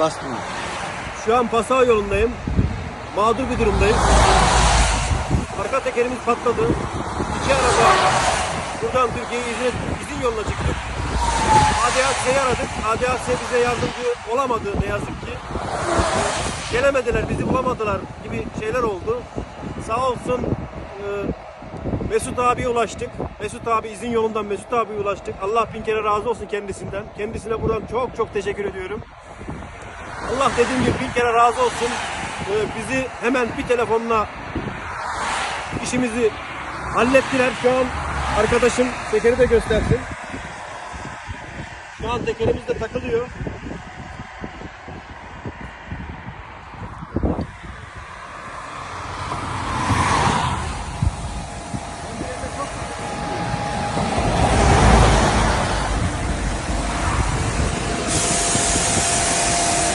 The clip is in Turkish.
Bastım. Şu an Pasay yolundayım. Mağdur bir durumdayım. Arka tekerimiz patladı. İki araba buradan Türkiye'ye izin, izin yoluna çıktık. ADAC'yi aradık. ADAC bize yardımcı olamadı ne yazık ki. Gelemediler, bizi bulamadılar gibi şeyler oldu. Sağ olsun e, Mesut abiye ulaştık. Mesut abi izin yolundan Mesut abiye ulaştık. Allah bin kere razı olsun kendisinden. Kendisine buradan çok çok teşekkür ediyorum. Allah dediğim gibi bin kere razı olsun. Ee, bizi hemen bir telefonla işimizi hallettiler. Şu an arkadaşım tekeri de göstersin. Şu an tekerimiz de takılıyor.